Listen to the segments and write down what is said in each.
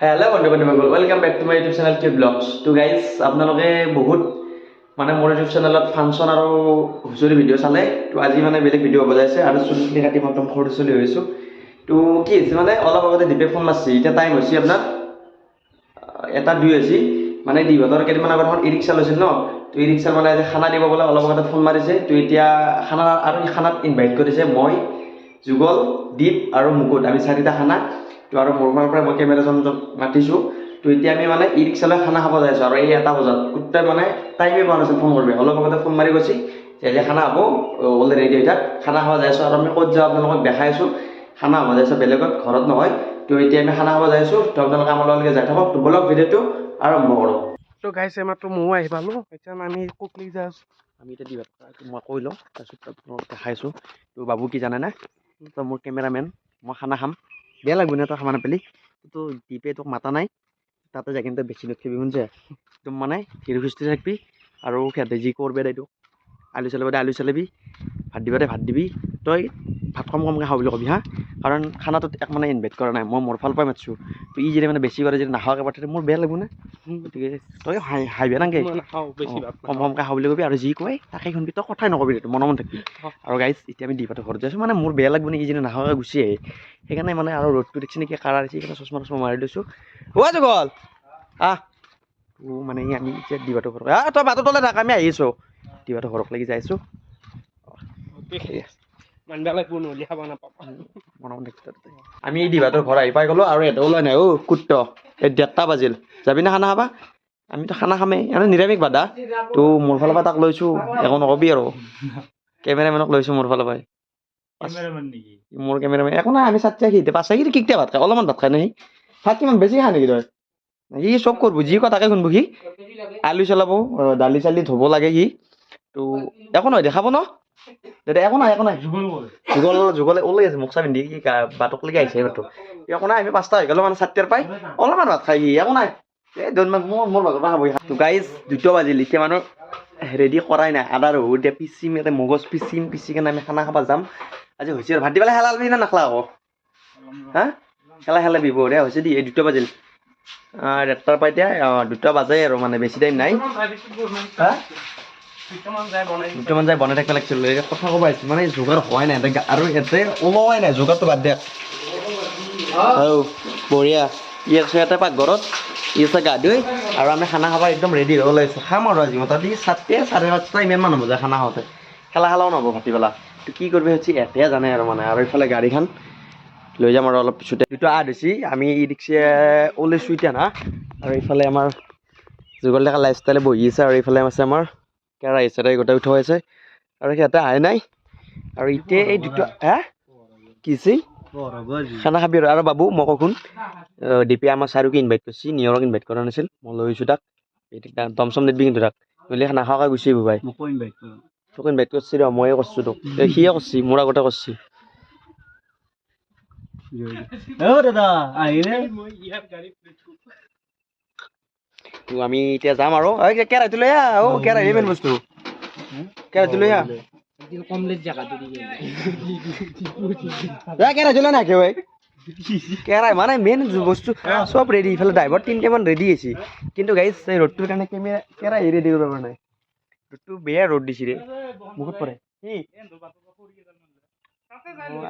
Hello' বন্ধু বান্ধৱীসকল welcome back to my YouTube channel cube vlogs তো guys আপোনালোকে বহুত মানে মোৰ ইউটিউব চেনেলত ফাংচন আৰু হুঁচৰি ভিডিঅ' চালে। তো আজি মানে বেলেগ ভিডিঅ' হ'ব যাইছে আৰু চুলি কাটি মই একদম সৰু চলি হৈছোঁ। তো কি হৈছে মানে অলপ আগতে দীপে ফোন মাৰছি। এতিয়া টাইম হৈছে আপোনাৰ এটা দুই হৈছে মানে দিহঁতৰ কেইদিনমান আগত এখন ই ৰিক্সা লৈছিল ন? তো ই ৰিক্সাৰ মানে খানা দিব বোলে অলপ আগতে ফোন মাৰিছে। তো এতিয়া খানা আৰু খানাত ইনভাইট কৰিছে মই যুগল দীপ আৰু মুকুট। আমি চাৰিটা খানা। তো আৰু মোৰ ফালৰ পৰা মই কেমেৰাজন মাতিছোঁ তো এতিয়া আমি মানে ই ৰিক্সালৈ খানা খাব যাই আছোঁ আৰু এই এটা বজাত। গোটেই মানে টাইমে পোৱা নাছিল ফোন কৰিবি। অলপ আগতে ফোন মাৰি গৈছে যে খানা হ'ব অলৰেডি ৰেডি হৈ থাক খানা খাব যাই আছোঁ। আৰু আমি ক'ত যাওঁ আপোনালোকক দেখাই আছোঁ খানা হ'ব যাই আছোঁ বেলেগত ঘৰত নহয়। তো এতিয়া আমি খানা খাব যাই আছোঁ তো আপোনালোকে আমাৰ লগতে যাই থাকক। তো বলক ভিডিঅ'টো আৰম্ভ কৰোঁ। তো গাইছে মাত্ৰ ময়ো আহি পালোঁ। এতিয়া আমি কুকলি যাই আছোঁ? আমি এতিয়া দিবা মই কৈ লওঁ তাৰপিছত আপোনালোকক দেখাইছোঁ তো বাবু কি জানেনে তো মোৰ কেমেৰামেন মই খানা খাম। বেয়া লাগব না তই খানা নাপালি তো দীপে তোক মাতা নাই। তাতে যাই কিন্তু বেছি নথিবি শুনছে একদম মানে হিৰ খুষ্টি থাকবি আৰু সিহঁতে যি কৰবে দে তোক। আলু চালিব দে আলু চালিবি। ভাত দিবা দে ভাত দিবি। তই ভাত কম কমকৈ খাওঁ বুলি কবি হা? কাৰণ খানাটোত এক মানে ইনভাইট কৰা নাই মই মোৰ ফালৰ পৰাই মাতিছোঁ। তো ই যদি মানে বেছি কৰে যদি নাখাওঁকৈ পাতে মোৰ বেয়া লাগব না। গতিকে তই হাই হাঁহিবে ভাত কম কমকৈ খাওঁ বুলি কবি আৰু যি কয় তাকে শুনবি তই কথাই নকবি তই মনে মনে থাকিবি। আৰু গাইজ এতিয়া আমি দীপাটো ঘৰত যাইছোঁ মানে মোৰ বেয়া লাগব নেকি যিনে নাখাওঁকৈ গুচি আহে। সেইকাৰণে মানে আৰু ৰ'দটো দেখিছে নেকি কাৰা দিছে সেইকাৰণে চশমা চশমা মাৰি লৈছোঁ। অ' যুগল! আহ! তো মানে আমি এতিয়া দিবাটো ঘৰত আহ তই বাটত তলে থাক আমি আহিছোঁ দিবাটো ঘৰত লাগি যাইছোঁ। আমি এই দিবাটোৰ ঘৰ আহি পাই গ'লোঁ আৰু এটা ওলাই নাই। অ' কুত্ত এই ডেৰটা বাজিল। যাবি না খানা খাবা? আমিতো খানা খামেই। এনে নিৰামিষ বাদা। তো মোৰ ফালৰ পৰা তাক লৈছোঁ। একো নকবি আৰু। কেমেৰামেনক লৈছোঁ মোৰ ফালৰ পৰাই। মোৰ কেমেৰামেন। একো নাই আমি চাৰিটা সি পাঁচটা সি কিকটা ভাত খায়? অলপমান ভাত খায় না সি ভাত কিমান বেছি খায় নেকি তই? সি চব কৰিব যি কয় তাকে শুনব সি। আলু চলাব দালি চালি ধুব লাগে সি। তো একো নহয় দেখাব ন? দাদা একো নাই একো নাই যুগল যুগলে ওলাই আছে মোক চাই পিন্ধি কি গা- বাটকলৈকে আহিছে মাত্ৰ একো নাই আমি পাঁচটা হৈ গ'লো মানে চাৰিটাৰ পাই অলপমান ভাত খাই একো নাই এই দুদিনমান মোৰ মোৰ ভাগৰ পৰা খাব সি। তো গাইজ দুটা বাজিল এতিয়া মানুহ ৰেডি কৰাই নাই আদা ৰহু এতিয়া পিচিম ইয়াতে মগজ পিচিম পিচি কেনে আমি খানা খাব যাম। আজি হৈছে আৰু ভাত দিবলৈ হেলা লবি না নাখলা আকৌ? হা? খেলা খেলা বিব দে হৈছে দি এই দুটা বাজিল। ডেৰটাৰ পৰা এতিয়া দুটা বাজে আৰু মানে বেছি টাইম নাই। হা? দুটামান যাই বনাই থাকিব লাগিছিল কথা ক'ব আহিছোঁ মানে যোগাৰ হোৱাই নাই আৰু ইয়াতে ওলোৱাই নাই, যোগাৰটো বাদ দিয়া আৰু বঢ়িয়া, ই আছে ইয়াতে পাকঘৰত, ই আছে গা ধুই, আৰু আমি খানা খাব একদম ৰেডি হৈ ওলাইছোঁ। খাম আৰু আজি মোটামুটি চাৰিটা, চাৰে পাঁচটা, ইমান মান হ'ব যায় খানা খাওঁতে। খেলা খেলাও নহ'ব ভাটিবেলা। তো কি কৰিবি হৈছে এতিয়াহে জানে আৰু মানে আৰু ইফালে গাড়ীখন। লৈ যাম আৰু অলপ পিছতে। যিটো আদ হৈছে আমি ই ৰিক্সা ওলাইছোঁ এতিয়া না, আৰু ইফালে আমাৰ যুগল ডেকা লাইফষ্টাইলে বহি আছে, আৰু এইফালে আছে আমাৰ কেৰাহী চেৰাহী গোটেই উঠোৱা আছে আৰু সিহঁতে আহে নাই। আৰু এতিয়া এই দুটা হা? কি হৈছে? খানা খাবি আৰু। বাবু মই আহ, দীপে আমাৰ চাৰিওকে ইনভাইট কৰিছে। নিয়ৰক ইনভাইট কৰা নাছিল। মই লৈ গৈছোঁ তাক। এতিয়া দম চম নিদিবি কিন্তু তাক। নহ'লে খানা খোৱাকৈ গুচি আহিব ভাই। তোক ইনভাইট কৰিছে ৰ ময়ে কৰিছোঁ তোক। সিয়ে কৰিছে মোৰ আগতে কৰিছে। দাদা আহিলে? আমি এতিয়া যাম আৰু। কেৰাহীটো লৈ আহ। অ কেৰাহী মেইন বস্তু। কেৰাহীটো লৈ আহ। কেৰাহীটো লৈ নাহে ঐ কেৰাহী মানে মেইন বস্তু চব ৰেডি ইফালে ড্ৰাইভাৰ তিনিটামান ৰেডি আছে। কিন্তু গাইজ এই ৰ'দটোৰ কাৰণে কেমেৰা কেৰাহী ৰেডি কৰিব পৰা নাই। ৰ'দটো বেয়া ৰ'দ দিছে ৰে। বহুত পৰে। কি?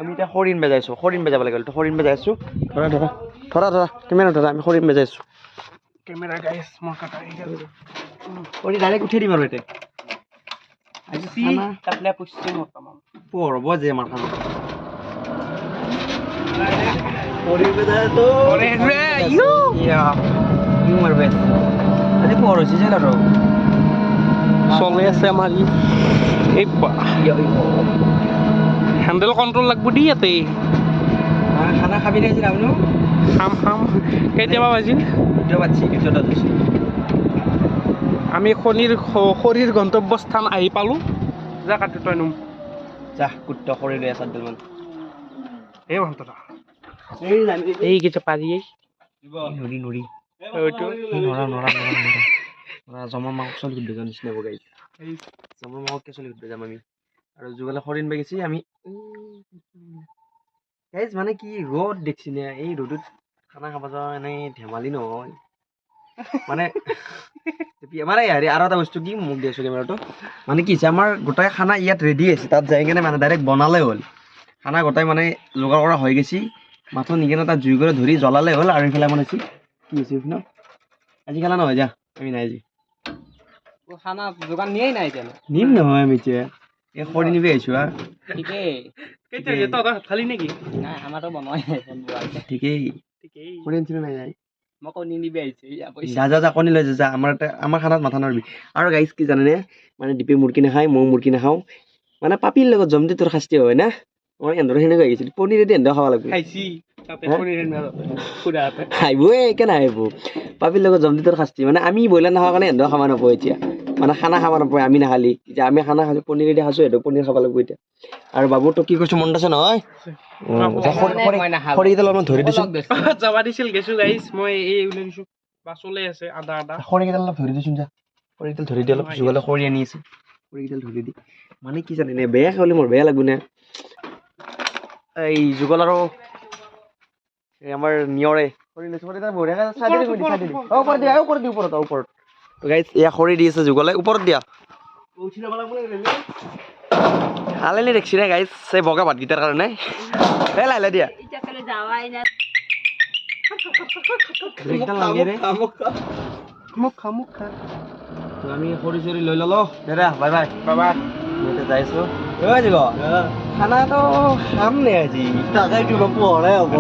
আমি এতিয়া খৰিন বেজাইছোঁ। খৰিন বেজাব লাগে তো খৰিন বেজাইছোঁ ধৰা ধৰা। ধৰা ধৰা। কেমেৰা ধৰা। আমি খৰিন বেজাইছোঁ কেমেৰা গাইছ মই কাটা খৰি ডাইৰেক্ট উঠাই দিম আৰু এতিয়া আজি খানা তাতলে পুষ্টি বৰ্তমান পঢ়ব যে আমাৰ খানা ইউ। ইউ আজি পঢ় হৈছে যে আৰু চলি আছে আমাৰ ই। এই হেণ্ডেল কণ্ট্ৰল লাগব দি ইয়াতে। খানা খাবি নে ৰামনো খাম খাম। কেতিয়াবা বাজিল দুটা পাতিছি দুটা ধৰিছে আমি খনিৰ খ- খৰিৰ গন্তব্যস্থান আহি পালোঁ যা কাটি তই নুম যা কুত্ত খৰি লৈ আছে দুডালমান এই ভণ্টৰা এইকেইটা পাৰি নৰি নৰি এইটো নৰা নৰা নৰা নৰা নৰা জমৰ মাংস চলি দুটা নিচিনা হ'ব গাইজ জমৰ মাংসকে চলি দুটা যাম আমি আৰু যুগলে খৰিন বেগেছি আমি মানে কি ৰ'দ দেখছি নে এই ৰ'দত খানা খাব যাওঁ এনেই ধেমালি নহয়। মানে মানে হেৰি আৰু এটা বস্তু কি মোক দি আছো কেমেৰাটো মানে কি হৈছে আমাৰ গোটেই খানা ইয়াত ৰেডি আছে তাত যাই কিনে মানে ডাইৰেক্ট বনালে হ'ল। খানা গোটেই মানে যোগাৰ কৰা হৈ গৈছে মাথো নি কিনে তাত জুই কৰি ধৰি জ্বলালে হ'ল আৰু এইফালে মানে কি হৈছে এইপিনে আজি খানা নহয় যা আমি নাই আজি। খানা যোগান নিয়াই নাই এতিয়া নিম নহয় আমি এতিয়া এই খৰি নিবি আহিছো হা। ঠিকেই। কেতিয়া তহঁতৰ খালি নেকি? নাই আমাৰতো বনোৱাই ঠিকেই। ঠিকেই। খৰি আনিছিলো নাই যাই মই কণী নিবি আহিছো ইয়া পইচা যা যা যা কণী লৈ যা যা আমাৰ এটা আমাৰ খানাত মাথা নৰবি আৰু গাইজ কি জানেনে? মানে দীপে মুৰ্গী নাখায় মই মুৰ্গী নাখাওঁ। মানে পাপিৰ লগত জমদি তোৰ শাস্তি হয় না? মই এন্দৰ সেনেকৈ আহিছিল পনীৰেদি এন্দৰ খাব লাগিব। তাতে আহিবই একে নাহিব পাপিৰ লগত জমদি তোৰ শাস্তি মানে আমি ব্ৰইলাৰ নাখাওঁ কাৰণে এন্দৰ খাব নাপাব এতিয়া। মানে খানা খাব নাপায় আমি নাখালি। এতিয়া আমি খানা খাইছোঁ পনীৰেদি খাইছোঁ সিহঁতক পনীৰ খাব লাগিব এতিয়া। আৰু বাবু তোক কি কৈছোঁ মনত আছে নহয়? খৰি- অলপমান ধৰি দিছোঁ। যাবা দিছিল গেছো গাইছ মই এই উলিয়াই দিছো। বাছলে আছে আদা খৰিকেইডাল অলপ ধৰি যা। খৰিকেইডাল ধৰি দি অলপ যোগালে খৰি আনি আছে। খৰিকেইডাল ধৰি দি। মানে কি জানে নে বেয়া খাবলৈ মোৰ বেয়া লাগব নে? এই যুগল আৰু আমাৰ নিয়ৰে। খৰি লৈছে বঢ়িয়াকে চাই দিবি, চাই দিবি। অ, ওপৰত দিয়া ওপৰত। দি ওপৰত অ, ওপৰত। গাইছ এয়া খৰি দি আছে যুগলে। ওপৰত দিয়া। হালেনি দেখছি নে গাইছ এই বগা ভাতকেইটাৰ কাৰণে। এই দিয়া। মোক খা তো আমি খৰি চৰি লৈ ললো। দাদা বাই বাই। মই এতিয়া যাইছো। ঐ যুগ খানাটো খাম নে আজি? তাকে কিবা পঢ়াই হ'ব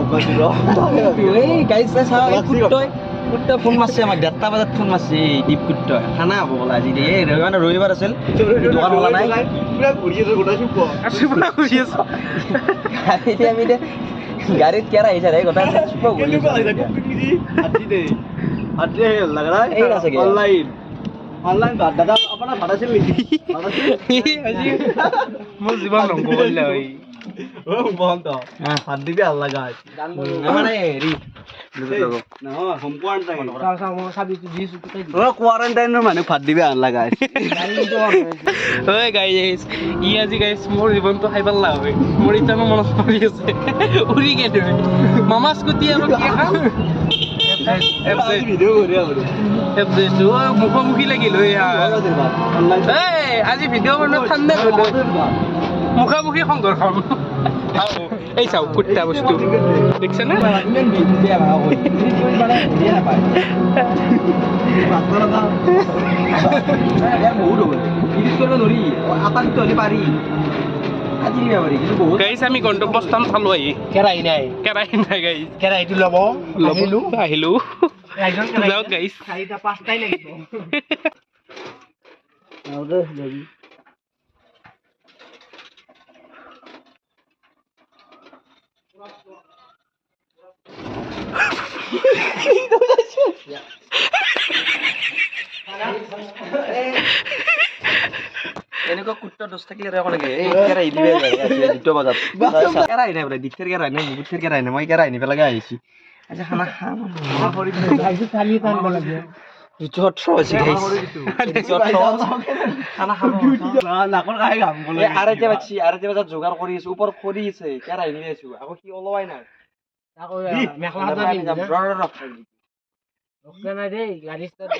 এই গাইজ চাওঁ কুত্তই ফোন মাৰছে আমাক ডেৰটা বজাত ফোন মাৰছে এই দীপ কুত্তই খানা হ'ব বোলা আজি দেই। মানে ৰবিবাৰ আছিল। দোকান খোলা নাই। এতিয়া আমি এতিয়া গাড়ীত কেৰা আহিছে ৰে গোটাই চুপ অনলাইন। অনলাইন দাদা আপোনাৰ ভাত আছিল নেকি? মোৰ জীৱন কৰিলে হয়। দিবি লগা মানে হেৰি কোৱাৰেণ্টাইনৰ মানুহ ভাত দিবি ভালো লগা ঐ গাইজ ই আজি গাইজ মোৰ জীৱনটো খাই পেলা হয় মোৰ ইতানো মনত পৰি আছে। উৰি মামা স্কুটি আৰু কি খাম মুখামুখি লাগিল আজি ভিডিঅ' ঠাণ্ডা মুখামুখি সংঘৰ্ষণ। আও, এই চাওক কুত্তা বস্তু নিবা বহুত গাইজ আমি গন্তব্যস্থান চালো আহি কেৰাহী নাই। কেৰাহী নাই গাইজ কেৰাহীটো ল'ব। আহিলো। আহিলো। যাওক গাইজ চাৰিটা পাঁচটাই লাগিব। এনেকুৱা কুত্তা দহ থাকিলে কেৰাহী দিবে দ্বিতীয় বজাত। নাই বোলে দ্বিতীয় কেৰাহী নাই কেৰাহী নাই মই আহিছি। আজি খানা খাম। যোগাৰ কৰি আছো ওপৰত খৰি আছে কেৰাহী আছো। আকৌ সি ওলোৱাই নাই। পিন্ধি যাম। না? ৰ, ৰ, ৰ। ৰখা নাই দেই গাড়ী start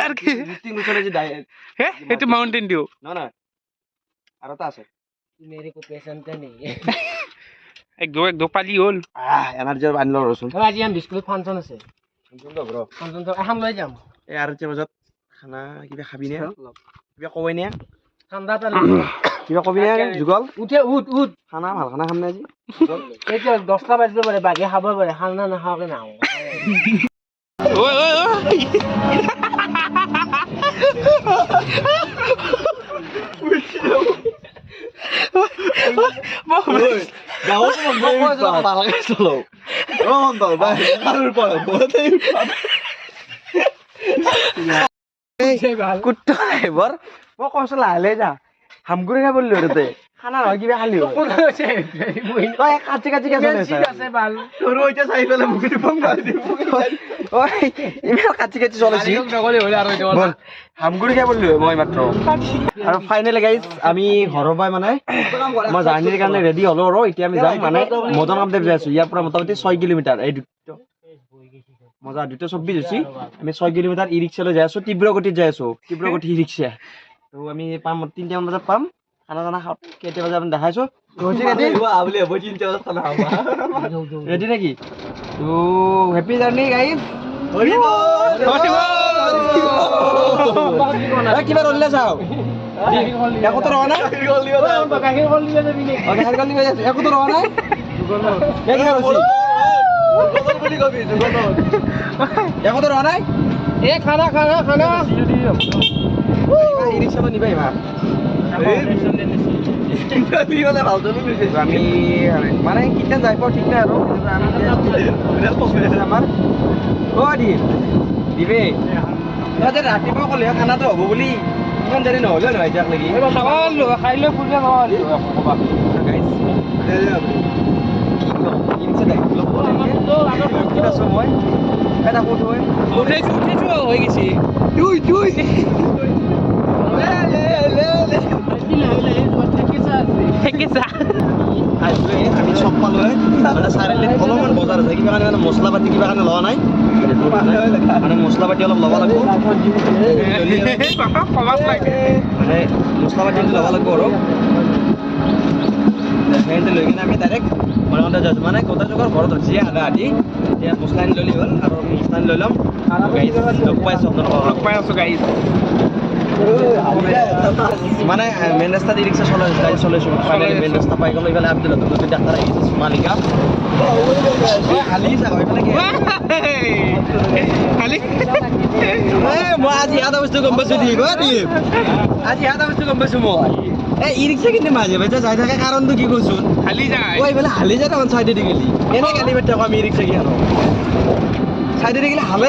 আৰু কি? ঋতিক ৰোশনে যে ডাই- হে সেইটো মাউণ্টেইন ডিউ নহয় নহয় আৰু এটা আছে মেৰে কো পেচেণ্টে নেই একদম একদম পালি হ'ল আহ এনাৰ্জি আনি লওঁ ৰচোন আজি আমাৰ স্কুলত ফাংচন আছে ফাংচন এখন লৈ যাম এই আঢ়ৈটা বজাত খানা কিবা খাবি নে কিবা কবই নে ঠাণ্ডা এটা কিবা কবি নে যুগল? উঠে উঠ উঠ। খানা ভালো খানা খাম নে আজি? এতিয়া দহটা বাজিব পাৰে বাগে খাব পাৰে খানা নাখাওকে নাহো ভালকে চলো অ অন্তল বাই আৰু পৰা বহুতেই কুত্তা এবাৰ মই কৈছো লাহে লাহে যা। হামগুৰি খাই পৰিলো তাতে খানা নহয় কিবা খালি। তই কাটি কাটি গেছ আছে ভালো তোৰ এতিয়া চাই পেলাই মোক ফোন মাৰি দিব ইমান কাটি কাটি চলাইছি বল হামগুৰি খাই বলল মই মাত্ৰ আৰু ফাইনেলি গাইজ আমি ঘৰৰ পৰাই মানে মই জাৰ্ণিৰ কাৰণে ৰেডি হ'লো আৰু এতিয়া আমি যাম মানে মদন কামদেৱ যাই আছো ইয়াৰ পৰা মোটামুটি ছয় কিলোমিটাৰ এই দুটা। মজা দুটা চৌব্বিছ হৈছে। আমি ছয় কিলোমিটাৰ ই ৰিক্সালৈ যাই আছো তীব্ৰ গতিত যাই আছো। তীব্ৰ গতি ই ৰিক্সা তো আমি পাম তিনিটামান বজাত পাম। খানা চানা খাওঁ কেইটা বজাত আমি দেখাইছো। ৰেডি? নেকি? তো হেপী জাৰ্ণি গাইজ। কিবা ৰলে চাওঁ একোতো ৰহা নাই। একোতো ৰহা নাই? কে কিবা ৰছি? একোতো ৰহা নাই? এ খানা খানা খানা। ই ৰিক্সালৈ নিবা ইমান তো আমি মানে কেতিয়া যাই পাওঁ ঠিক নাই আৰু আমাৰ অ দিম দিবে। তই যে ৰাতিপুৱা ক'লে খানাটো হ'ব বুলি। ইমান দেৰি নহ'লে নহয় এতিয়াক লাগি। খাই লৈ ফুৰিব Guys, মই। এটা ক'ত হয়। উঠাইছো উঠাইছো হৈ গৈছে। দুই দুই। থেকেছা আমি চব পালোঁ মানে চাৰিআলিত অলপমান বজাৰ আছে। কিবা কাৰণে মানে মছলা পাতি কিবা কাৰণে লোৱা নাই। মানে মছলা পাতি অলপ ল'ব লাগিব। মানে মছলা পাতি ল'ব লাগিব আৰু। সেইতে লৈ কিনে আমি ডাইৰেক্ট মৰামতে যাইছোঁ মানে গোটেই যুগৰ ঘৰত হৈছে আধা আধি এতিয়া মছলা আনি ল'লি হ'ল আৰু মছলা আনি লৈ ল'ম। লগ পাইছোঁ। আপোনালোকক লগ পাই আছো গাইজ মানে মেইন ৰাস্তা দি ৰিক্সা চলাই গাড়ী চলাইছোঁ ফাইনেলি মেইন ৰাস্তা পাই গ'লো এইফালে আব্দুল নতুন নতুন ডাক্তাৰ আহিছে সোণালিকা হালি চাগ এইফালে কি? খালি এ, মই আজি এটা বস্তু গম পাইছোঁ দি আজি এটা বস্তু গম পাইছোঁ মই। এই ই ৰিক্সা কিন্তু মাজে মাজে যাই থাকে কাৰণটো কি কৈছোঁ খালি যায়। ঐ এইফালে হালি যায় তখন চাইডে দি গেলি। এনে গালি থাকো আমি ই ৰিক্সা কিখানো চাইডে দি গেলি হালে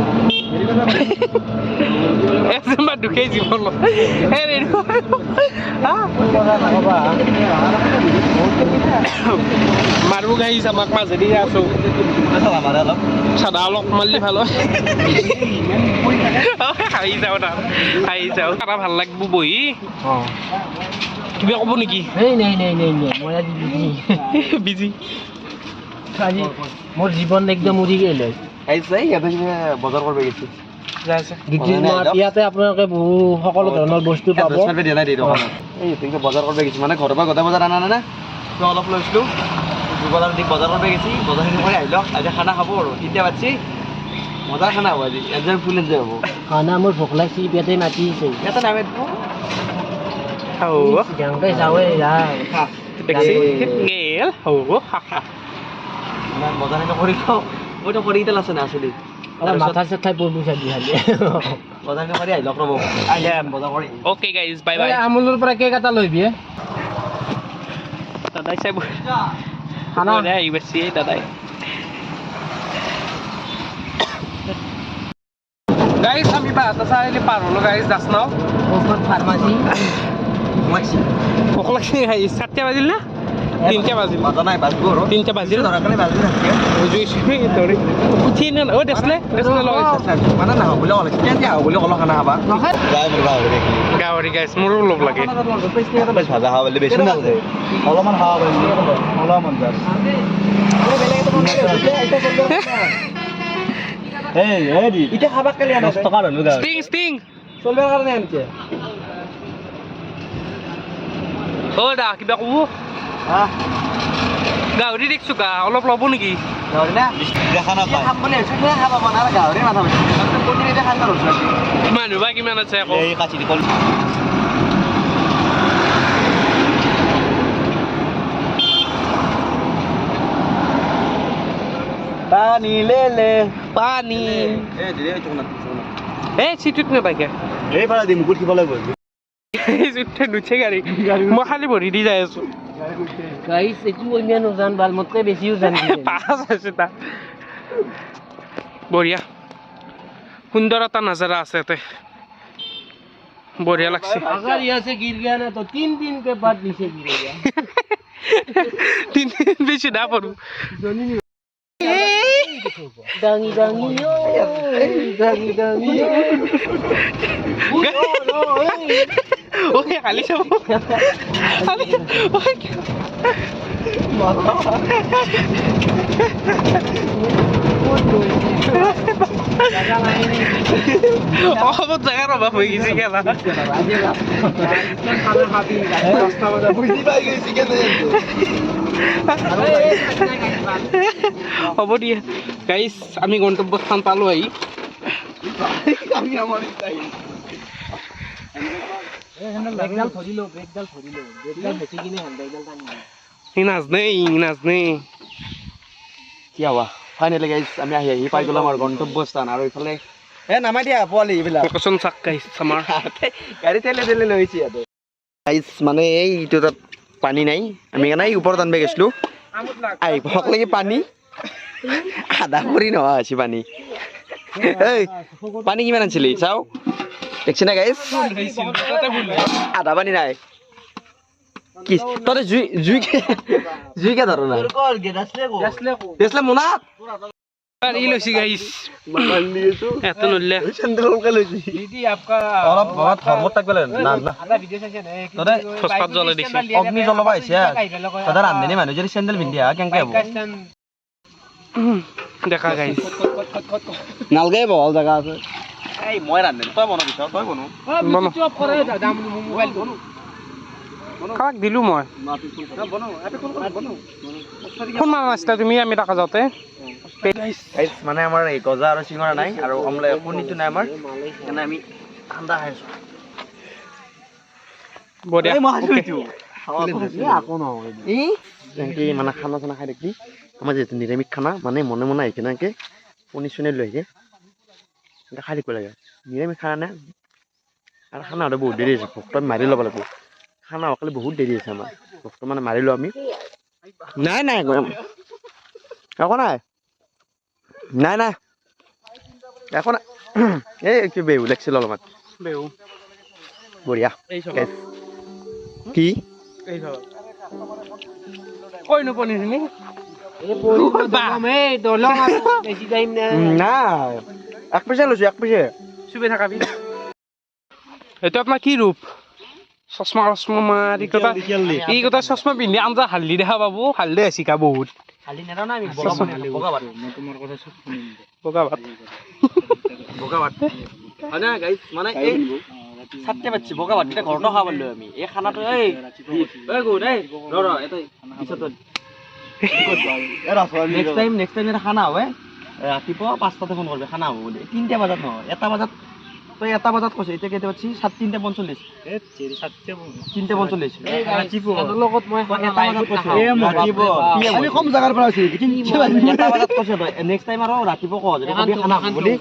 কি হ'ল এজনমান দুখেই জীৱন মাৰব গাইছ আমাক মাজেদি আছো চাদা অলপ মাৰিলে ভালো হয় হাঁহি যাওঁ তাত হাঁহি যাওঁ তাৰা ভালো লাগব বহি কিবা ক'ব নেকি বিজি মোৰ জীৱন একদম উৰি গেল বজাৰ কৰিব গৈছে। ইয়াতে আপোনালোকে বহু সকলো ধৰণৰ বস্তু পাব। এই বজাৰ কৰিব গৈছে মানে ঘৰৰ পৰা গোটেই বজাৰ আনা নাই তো অলপ লৈছিলোঁ? বজাৰ বজাৰ কৰিব গৈছি বজাৰখিনি কৰি আহিলোঁ। আজি খানা খাব আৰু তিনিটা বাজি মজাৰ খানা হ'ব আজি এনজয় ফুল এনজয় হ'ব। খানা মোৰ ভোক লাগিছে ইয়াতে মাতিছে ইয়াতে নামে হ'ব গাঁৱতে মইতো কৰি কেইটা আছে না আচলি অলপ মাথা চাথাই পৰিব চাবি খালি। বজাৰখিনি কৰি আহিলক ৰ'ব আহিলে বজাৰ কৰি অ'কে গাইজ বাই বাই আমুলৰ পৰা কেক এটা লৈ বিয়ে দাদাই চাই খানা। আহি বেছি দাদাই। গাইজ আমি বাহাত্তৰ চাৰিআলি পাৰ হ'লো গাইজ দাস নাও ফাৰ্মাচী ভোক লাগছে গাইজ চাৰিটা বাজিল না? তিনিটা বাজিল বাজা নাই বাজব তিনিটা বাজিল ধৰা কাৰণে ধৰি উঠি নে অ' দেচলে দেচলে লগাইছে মানে নাহো বুলি ক'লে কেতিয়া আহো বুলি ক'লো খানা খাবা? গাহৰি দেখি মোৰো লগ। লাগে ভাজা খাব বুলি বেছি নালাগে। অলপমান খাব পাৰিবি অলপমান এই এই দি। এতিয়া খাবাক কেলে দহ টকা ধৰিলো গাহৰি। ষ্টিং কাৰণে আনছে অ' দা কিবা ক'ব? গাহৰি দেখিছোঁ গা অলপ ল'ব নেকি? পৰা মানুহ বা কিমান আছে আকৌ? এই কাচি দি কল পানী লেলে পানী। এ এই চিটুত নাপাইকে এইফালে দি মুকুট সিফালে গ'ল গাইজ উঠে নুঠে গাড়ী। মই খালি ভৰি দি যাই আছো। গাইছ এইটো ইমান উজান ভাল মোতকৈ বেছি উজান পাছ আছে তাত বঢ়িয়া সুন্দৰ এটা নাজাৰা আছে ইয়াতে বঢ়িয়া লাগছে अगर यहाँ से गिर गया ना तो तीन दिन के बाद नीचे गिरेगा তিনিদিন বেছি না পৰো डांगी डांगी यो डांगी डांगी यो চাব কালি ঐ অসমত জেগা ৰবা হৈ গৈছে খেলা বুজি পাই গৈছি কেনে হ'ব দিয়া গাইছ আমি গন্তব্য স্থান পালোঁ আহি আমি আমাৰ গাড়ী ঠেলে ঠেলে লৈছে মানে এই এইটো তাত পানী নাই। আমি কাৰণে ওপৰত আনিব গৈছিলোঁ। আহি ভক লাগি পানী। আধা কৰি নহয় আছে পানী। এই পানী কিমান আনিছিলি? চাওঁ দেখছি না গাইস আদা পানি নাই। কি তোরে জুই জুই কে জুই কে ধরো না? দেখলে মোনা যদি স্যান্ডেল ভিন্ডিয়া কেন কে দেখা গাইস নালগাই বল জায়গা আছে। মানে আমাৰ গজা আৰু চিঙৰা নাই আৰু আমলে কণীটো নাই আমাৰ। আমি ঠাণ্ডা খাই মানে খানা চানা খাই দেখি আমাৰ যিহেতু নিৰামিষ খানা মানে মনে মনে আহি কিনে এনেকৈ কণী লৈ আহিছে এনেকৈ খাই থাকিব লাগে। নিৰামিষ খানা নে? আৰু খানা হ'লে বহুত দেৰি আছে ভোকটো আমি মাৰি ল'ব লাগিব খানা অকলে বহুত দেৰি আছে আমাৰ। ভোকটো মানে মাৰি লওঁ আমি। নাই নাই একো নাই। নাই। নাই একো নাই। এই কি বেহু লাগিছিল অলপমান। বেহু। বঢ়িয়া। কি? নাই। এক পিছে লৈছোঁ এক পিছে চুপে থাকাবি এইটো আপোনাৰ কি ৰূপ চশমা চশমা মাৰি কথা এই কথা চশমা পিন্ধি আঞ্জা হালধি দেখা পাব হালধি চিকা বহুত খালি নেদা নাই আমি বগা ভাত, বগা ভাত বগা ভাত বগা ভাত হয় না গাইজ মানে এই চারটে পাচ্ছি বগা ভাত এটা ঘৰতো খাব পাৰিলো আমি এই খানাটো এই এই গুড এই ৰ ৰ এটা পিছত নেক্সট টাইম নেক্সট টাইম এটা খানা হয় ৰাতিপুৱা পাঁচটাতে ফোন কৰিবি খানা হ'ব বুলি তিনিটা বজাত নহয় এটা বজাত তই এটা বজাত কৈছ এতিয়া কেইটা বাজিছে সাত তিনিটা পঞ্চল্লিছ তিনিটা পঞ্চল্লিছ নেক্সট টাইম আৰু ৰাতিপুৱা কওঁ যদি খানা হ'ব বুলি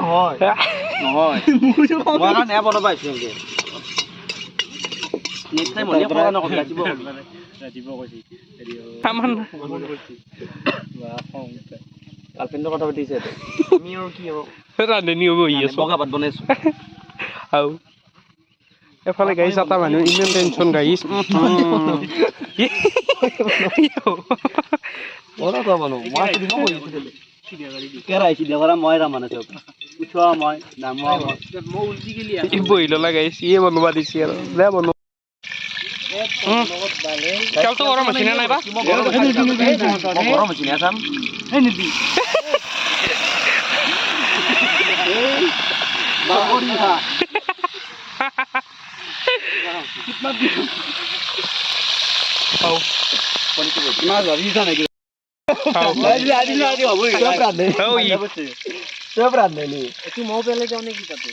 নহয় নহয় ৰাতিপুৱা কৈছে গাৰ্লফ্ৰেণ্ডৰ কথা পাতিছে আৰু কি হ'ব? ৰান্ধনি হ'ব বহি আছো বগা ভাত বনাইছোঁ। আও। এফালে গাইছ এটা মানুহ ইমান টেনশ্যন গাইছ বহি ল'লা গাইছ ইয়ে বনাব দিছে আৰু। দে গৰম হৈছে নে নাইবা মই গৰম হৈছে নে চাম খাওঁ মাছ ভাবিছা নেকি খাওঁ চব ৰান্ধে খাওঁ ই চব ৰান্ধে নি এইটো মৌ পেলাই যাওঁ নেকি তাতে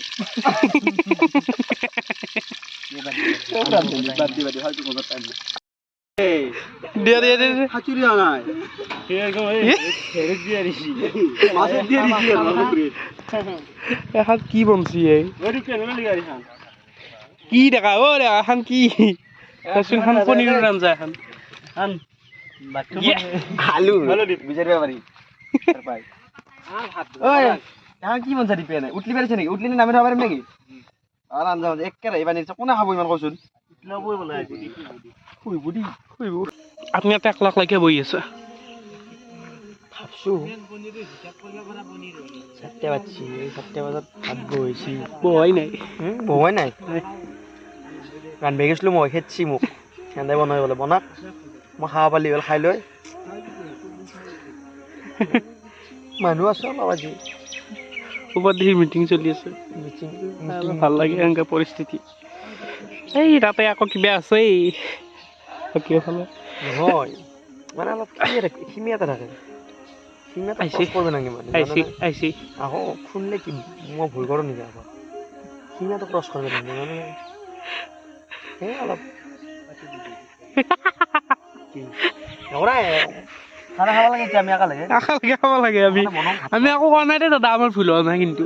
চব ৰান্ধে নি বাদ দি বাদ দি ফালতু মনত টাইম নাই দিয়া দিয়া দিয়া দিয়া। সাঁতুৰি অহা নাই হেৰিত দি আহিছি মাছত দি আহিছি আৰু পুখুৰীত এখান কি বনছি এই কি দেখা? অ দেখা এখন কি? এখন পনীৰৰ আঞ্জা এখন। আন। আলু। বিচাৰিব পাৰি ঐ এখন কি মন চাৰি পেনে উঠলি পাৰিছে নেকি? উঠলি নামি থব পাৰিম নেকি? আঞ্জা আঞ্জা একেৰাহে এইবাৰ কোনে খাব ইমান কচোন? ল'বই বোলে আজি শুইব দি শুইব আপুনি ইয়াতে একলাক বহি আছে? ভাবছ? চাৰিটা বাজছি এই চাৰিটা বজাত ভাত বহিছি বহাই নাই। বহাই নাই? ৰান্ধি গৈছিলোঁ মই খেদছি মোক সেনেকৈ বনাই বোলে বনাক মই খাব পালি হ'ল খাই লৈ। মানুহ আছো অলপ আজি। ক'ৰবাত দেখি মিটিং চলি আছে। মিটিং ভালো লাগে এনেকুৱা পৰিস্থিতি। এই তাতে আকৌ কিবা নহয়। মানে সিমি এটা থাকে। সিমি এটা হাঁহি কৰিব নেকি মানে আকৌ খুন্দে কিম মই ভুল কৰো নেকি আকৌ? অলপ। নগৰা খাব লাগে আমি আকৌ কোৱা নাই দাদা আমাৰ ভুল হোৱা নাই কিন্তু।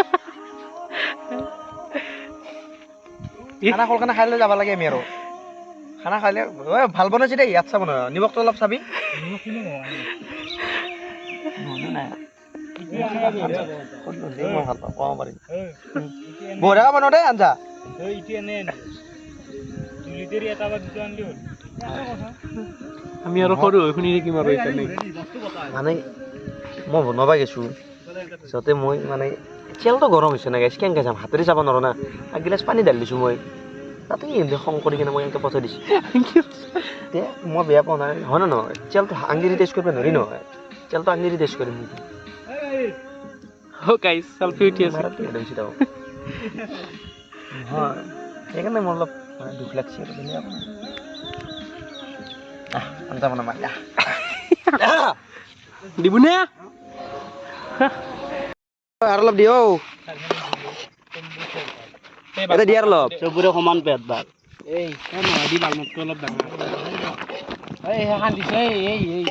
খানা খোল খানা খাই লৈ যাব লাগে আমি আৰু। খানা খালে ঐ ভাল বনাইছে দেই ইয়াত চাব নহয় নিমখটো অলপ চাবি। বঢ়িয়া বনাও দেই আঞ্জা। আমি আৰু সৰু হৈ শুনি থাকিম আৰু মানে মই বনাব গৈছোঁ। যাতে মই মানে তেলটো গৰম হৈছে না গাইছ কেনেকৈ যাম? হাতেৰে চাব নোৱাৰোঁ না। এগিলাচ পানী ঢালি দিছোঁ মই। তাতে সিহঁতে খং কৰি কিনে মই এনেকৈ পঠাই দিছোঁ? তে মই বেয়া পোৱা নাই। হয় নে নহয়? তেলটো আঙুলি টেষ্ট কৰিব নোৱাৰি নহয়। তেলটো আঙুলি টেষ্ট কৰিম নেকি? সেইকাৰণে মোৰ অলপ মানে দুখ লাগছে আহ। আহ। দিবনে? আৰু অলপ দিওঁ। এটা দিয়া আৰু অলপ চবৰে সমান পেট ভাত এই নহয় দি লাল অলপ ডাঙৰ। এই দিছে এই এই এই।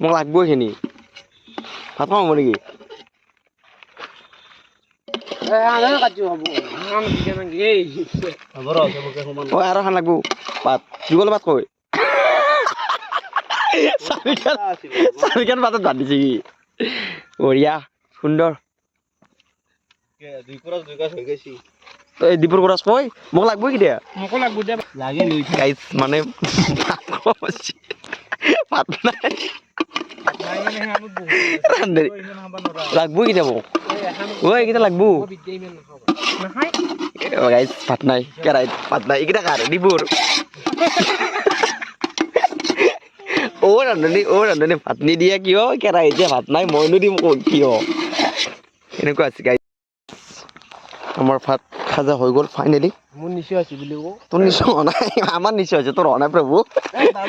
মোক লাগব ভাত খাওঁ নেকি? আৰু খান লাগব। পাত যুগল পাত কৈ। চাৰিখান চাৰিখান পাতত ভাত কি বঢ়িয়া সুন্দৰ। দুই পৰা দুই কাজ হৈ গৈছি তই দীপুৰ কৰাচ কৈ মোক লাগব কেতিয়া মোকো লাগব দে লাগে লৈ গাইজ মানে ভাত খাব হৈছে। ভাত নাই ৰান্ধি লাগব কেতিয়া মোক ঐ এইকেইটা লাগব গাইজ ভাত নাই কেৰাহীত ভাত নাই এইকেইটা কাৰ দীপুৰ অ ৰান্ধনী অ ৰান্ধনী ভাত নিদিয়া কিয় কেৰাহীত যে ভাত নাই মইনো দিম ক'ত কিয় এনেকুৱা আছে গাইজ আমাৰ ভাত খাজা হৈ গ'ল ফাইনেলি মোৰ নিশ্চয় আছে বুলি কওঁ। তোৰ নিশ্চয় হোৱা নাই আমাৰ নিশ্চয় হৈছে তোৰ হোৱা নাই প্ৰভু।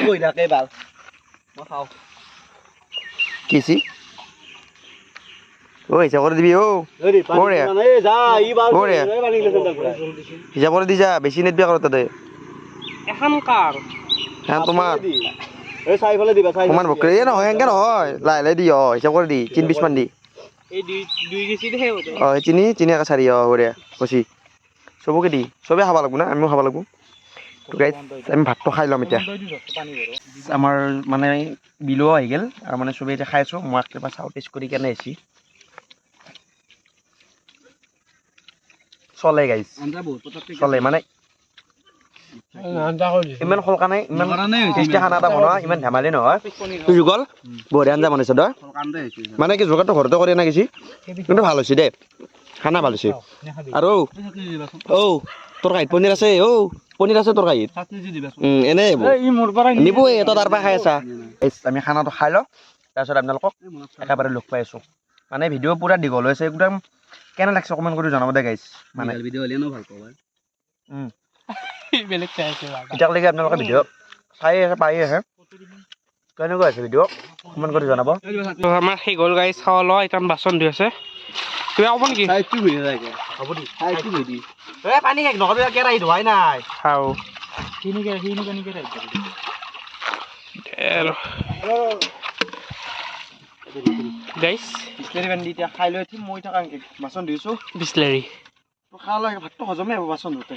বহি থাকে বাল। মই খাওঁ। কিছি অ হিচাপ কৰি দিবি গিলাচ তাৰ পৰা হিচাপ কৰি দি যা বেছি নেট বিয়া কৰ তাতে। এখন কাৰ? হা তোমাৰ। এই চাৰিফালে দিবা চাৰি সমান নহয় এনেকে নহয়। লাহে লাহে দি অ হিচাপ কৰি দি তিন পিচ মান দি। এই দুই দুই কেজি দে অ তিনি তিনি একা চাৰি অ বঢ়িয়া কচি চবকে দি চবে খাব লাগব না আমিও খাব লাগব। তো গাইজ আমি ভাতটো খাই ল'ম এতিয়া। আমাৰ মানে বিলো আহি গ'ল আৰু মানে চবেই এতিয়া খাই আছোঁ মই একেবাৰে চাওঁ টেষ্ট কৰি কেনে আহিছি। চলে গাইজ পটককে চলে মানে ইমান শলকা নাই ইমান টেষ্টি খানা এটা বনোৱা ইমান ধেমালি নহয়। যুগল? বঢ়িয়া আঞ্জা বনাইছে তই। হৈছে মানে কি যোগাৰটো ঘৰতে কৰি আনা গৈছি কিন্তু ভাল হৈছে দেই। খানা ভাল হৈছে। আৰু ঔ তোৰ কাঁহীত পনীৰ আছে ঔ পনীৰ আছে তোৰ কাঁহীত উম, এনেই আহিব ই মোৰ পৰা নিবই এটা তাৰ পৰা খাই আছা। আমি খানাটো খাই লওঁ তাৰপিছত আপোনালোকক একেবাৰে লগ পাই আছোঁ। মানে ভিডিঅ' পূৰা দীঘল হৈছে একদম কেনে লাগছে কমেণ্ট কৰি জনাব দে গাইছ মানে ভিডিঅ' হ'লে ভাল পাবা। বেলেগ চাই আছে বাবা। এতিয়ালৈকে আপোনালোকে ভিডিঅ' চাই আছে পাই আছে কেনেকুৱা হৈছে ভিডিঅ' কমেণ্ট কৰি জনাব আমাৰ সেই গ'ল গাড়ী চাৱা লোৱা এতিয়া বাচন ধুই আছে তুমি হ'ব নেকি চাইটো ঘূৰি থাকে হ'ব দি চাইটো ঘূৰি এই পানী শেষ নকবি কেৰাহী ধোৱাই নাই খাওঁ কিনিকে কিনিকে নিকে আৰু গাইছ বিচলেৰি বান্ধি এতিয়া খাই লৈ উঠিম মই থকা বাচন ধুইছোঁ বিচলেৰি খাই লৈ ভাতটো হজমেই হ'ব বাচন ধুতে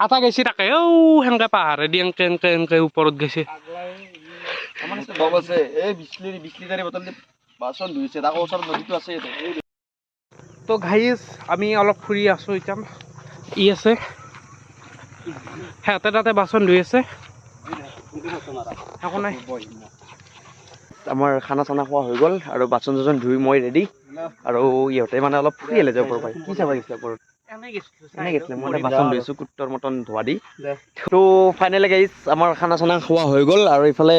আটা গৈছে তাকে ঔ সেনকে পাহাৰেদি এনকে এনকে এনকে ওপৰত গৈছে বটল দি তো ঘাইজ আমি অলপ ফুৰি আছোঁ এতিয়া ই আছে সিহঁতে তাতে বাচন ধুই আছে একো নাই আমাৰ খানা চানা খোৱা হৈ গ'ল আৰু বাচন চাচন ধুই মই ৰেডি আৰু ইহঁতে মানে অলপ ফুৰি আহিলে যে ওপৰৰ পৰা কি চাব গৈছিলে ওপৰত এনেই গৈছিলে মই এতিয়া বাচন ধুইছোঁ কুটৰ মটন ধোৱা দি। তো ফাইনেলি গাইজ আমাৰ খানা চানা খোৱা হৈ গ'ল আৰু ইফালে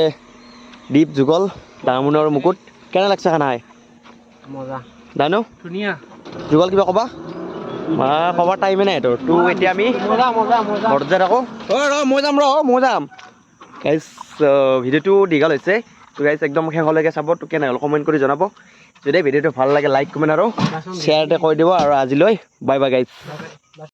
দীপ যুগল ডাঙৰমুন আৰু মুকুট। কেনে লাগছে খানা খাই? মজা। জানো? ধুনীয়া। যুগল কিবা ক'বা? মা ক'বা টাইমে নাই তোৰ। তো এতিয়া আমি মজা মজা মজা। ঘৰত যায় আকৌ। অ ৰ মই যাম ৰ মই যাম। গাইজ ভিডিঅ'টো দীঘল হৈছে। তো গাইজ একদম শেষলৈকে চাব তো কেনে হ'ল? কমেণ্ট কৰি জনাব। যদি ভিডিঅ'টো ভালো লাগে লাইক কমেণ্ট আৰু শ্বেয়াৰতে কৰি দিব আৰু আজিলৈ। Bye bye guys